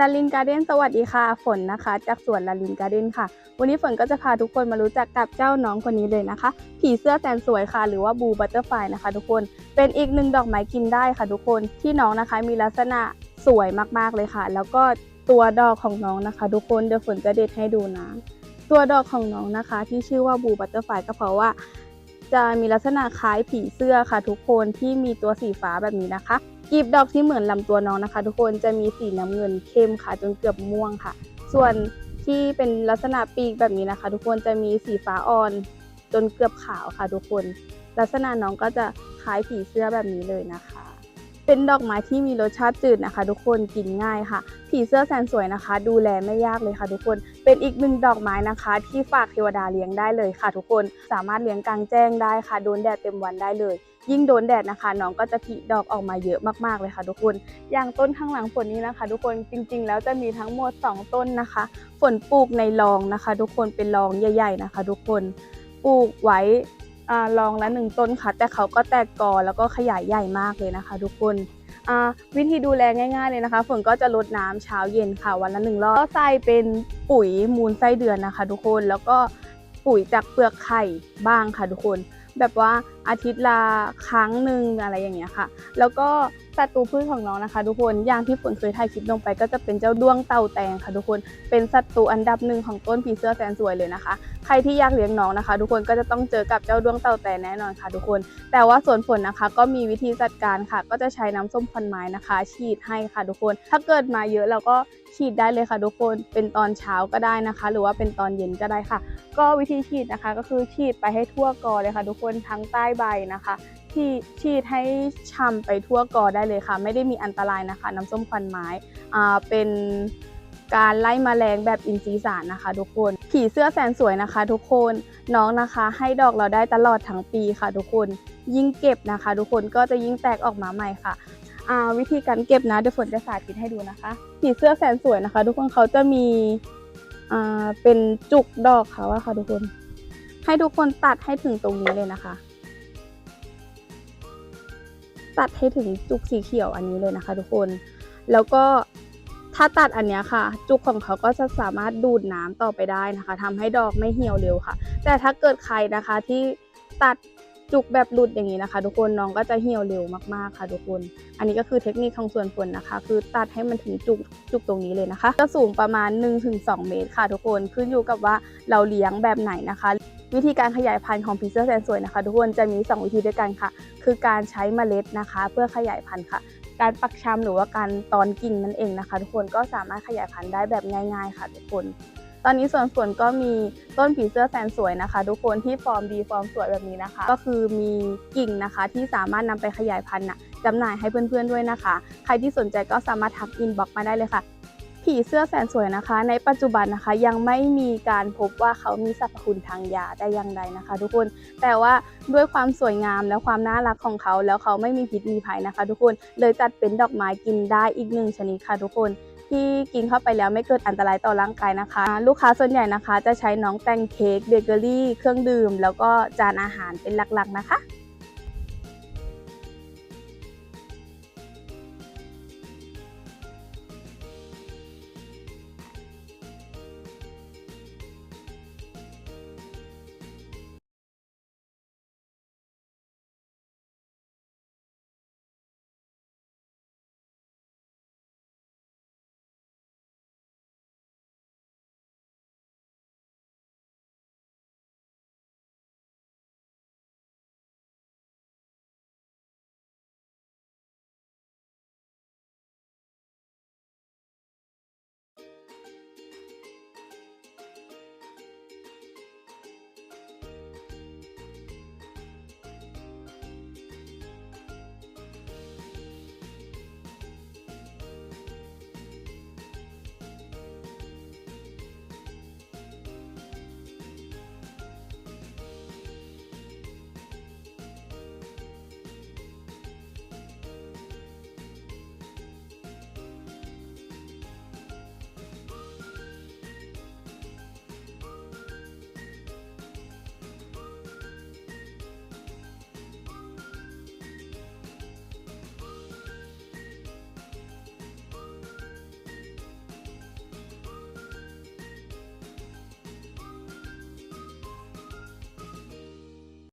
ลาลินการ์เด้นสวัสดีค่ะ ฝนนะคะ จากสวนลาลินการ์เด้นค่ะ วันนี้ฝนก็จะพาทุกคนมารู้จักกับเจ้าน้องคนนี้เลยนะคะ ผีเสื้อแสนสวยค่ะ หรือว่าบูบัตเตอร์ไฟนะคะ ทุกคน เป็นอีกหนึ่งดอกไม้กินได้ค่ะ ทุกคน ที่น้องนะคะมีลักษณะสวยมากๆเลยค่ะ แล้วก็ตัวดอกของน้องนะคะ ทุกคน เดี๋ยวฝนจะเด็ดให้ดูนะ ตัวดอกของน้องนะคะ ที่ชื่อว่าบูบัตเตอร์ไฟก็เพราะว่า จะมีลักษณะคล้ายผีเสื้อค่ะ ทุกคน ที่มีตัวสีฟ้าแบบนี้นะคะ กลีบดอกที่เหมือนลำตัวน้องนะคะ ทุกคนจะมีสีน้ำเงินเข้มค่ะ จนเกือบม่วงค่ะ ส่วนที่เป็นลักษณะปีกแบบนี้นะคะ ทุกคนจะมีสีฟ้าอ่อน จนเกือบขาวค่ะ ทุกคน ลักษณะน้องก็จะคล้ายผีเสื้อแบบนี้เลยนะคะ เป็นดอกไม้ที่มีรสชาติจืดนะคะ ทุกคนกินง่ายค่ะ ผีเสื้อแสนสวยนะคะ ดูแลไม่ยากเลยค่ะ ทุกคนเป็นอีกหนึ่งดอกไม้นะคะ ที่ฝากเทวดาเลี้ยงได้เลยค่ะ ทุกคนสามารถเลี้ยงกลางแจ้งได้ค่ะโดนแดดเต็มวันได้เลย ยิ่งโดนแดดนะคะน้องก็จะผลิดอกออกมาเยอะมากๆเลยค่ะ ทุกคนอย่างต้นข้างหลังฝนนี้นะคะ ทุกคนจริง ๆ แล้วจะมีทั้งหมด 2 ต้นนะคะ ฝนปลูกในรองนะคะ ทุกคนเป็นรองใหญ่ ๆ นะคะ ทุกคนปลูกไว้ รองละหนึ่งต้นค่ะ แต่เขาก็แตกกอแล้วก็ขยายใหญ่มากเลยนะคะ ทุกคนวิธีดูแลง่ายๆเลยนะคะฝนก็จะรดน้ำเช้าเย็นค่ะ วันละหนึ่งรอบก็ใส่เป็นปุ๋ยมูลไส้เดือนนะคะ ทุกคนแล้วก็ปุ๋ยจากเปลือกไข่บ้างค่ะ ทุกคน แบบว่าอาทิตย์ละครั้งหนึ่งอะไรอย่างเงี้ยค่ะ แล้วก็ศัตรูพืชของน้องนะคะ ทุกคนอย่างที่ฝนเคยถ่ายคลิปลงไปก็จะเป็นเจ้าด้วงเต่าแตงค่ะ ทุกคนเป็นศัตรูอันดับหนึ่งของต้นผีเสื้อแสนสวยเลยนะคะ ใครที่อยากเลี้ยงน้องนะคะ ทุกคนก็จะต้องเจอกับเจ้าด้วงเต่าแตงแน่นอนค่ะ ทุกคน แต่ว่าส่วนฝนนะคะ ก็มีวิธีจัดการค่ะ ก็จะใช้น้ำส้มควันไม้นะคะ ฉีดให้ค่ะทุกคน ถ้าเกิดมาเยอะเราก็ฉีดได้เลยค่ะ ทุกคนเป็นตอนเช้าก็ได้นะคะ หรือว่าเป็นตอนเย็นก็ได้ค่ะ ก็วิธีฉีดนะคะก็คือฉีดไปให้ทั่วกอเลยค่ะ ทุกคนทั้งใต้ใบนะคะที่ฉีดให้ช่ำไปทั่วกอได้เลยค่ะ ไม่ได้มีอันตรายนะคะ น้ำส้มควันไม้อ่าเป็น การไล่แมลงแบบอินทรีย์สารนะคะ ทุกคนผีเสื้อแสนสวยนะคะ ทุกคนน้องนะคะ ให้ดอกเราได้ตลอดทั้งปีค่ะ ทุกคนยิ่งเก็บนะคะ ทุกคนก็จะยิ่งแตกออกมาใหม่ค่ะวิธีการเก็บนะเดี๋ยวฝนจะสาธิตให้ดูนะคะผีเสื้อแสนสวยนะคะ ทุกคนเขาจะมีเป็นจุกดอกเขาอะค่ะ ทุกคน ให้ทุกคนตัดให้ถึงตรงนี้เลยนะคะ ตัดให้ถึงจุกสีเขียวอันนี้เลยนะคะ ทุกคน แล้วก็ ถ้าตัดอันเนี้ยค่ะ จุกของเขาก็จะสามารถดูดน้ำต่อไปได้นะคะทำให้ดอกไม่เหี่ยวเร็วค่ะ แต่ถ้าเกิดใครนะคะที่ตัดจุกแบบหลุดอย่างนี้นะคะ ทุกคนน้องก็จะเหี่ยวเร็วมากๆค่ะ ทุกคน อันนี้ก็คือเทคนิคของส่วนฝนนะคะ คือตัดให้มันถึงจุกจุกตรงนี้เลยนะคะก็สูงประมาณ 1-2 เมตรค่ะ ทุกคนขึ้นอยู่กับว่าเราเลี้ยงแบบไหนนะคะ วิธีการขยายพันธุ์ของผีเสื้อแสนสวยนะคะ ทุกคนจะมี 2 วิธีด้วยกันค่ะ คือการใช้เมล็ดนะคะ เพื่อขยายพันธุ์ค่ะ การปักชำหรือว่าการตอนกิ่งนั่นเองนะคะ ทุกคนก็สามารถขยายพันธุ์ได้แบบง่าย ๆ ค่ะทุกคน ตอนนี้ส่วนฝนก็มีต้นผีเสื้อแสนสวยนะคะ ทุกคนที่ฟอร์มดีฟอร์มสวยแบบนี้นะคะ ก็คือมีกิ่งนะคะที่สามารถนำไปขยายพันธุ์จำหน่ายให้เพื่อนๆด้วยนะคะ ใครที่สนใจก็สามารถทักอินบ็อกมาได้เลยค่ะ ผีเสื้อแสนสวยนะคะ ในปัจจุบันนะคะยังไม่มีการพบว่าเขามีสรรพคุณทางยาได้อย่างใดนะคะ ทุกคนแต่ว่าด้วยความสวยงามและความน่ารักของเขา แล้วเขาไม่มีพิษมีภัยนะคะ ทุกคนเลยจัดเป็นดอกไม้กินได้อีกหนึ่งชนิดค่ะ ทุกคนที่กินเข้าไปแล้วไม่เกิดอันตรายต่อร่างกายนะคะ ลูกค้าส่วนใหญ่นะคะ จะใช้น้องแตงเค้กเบเกอรี่ เครื่องดื่ม แล้วก็จานอาหารเป็นหลักๆนะคะ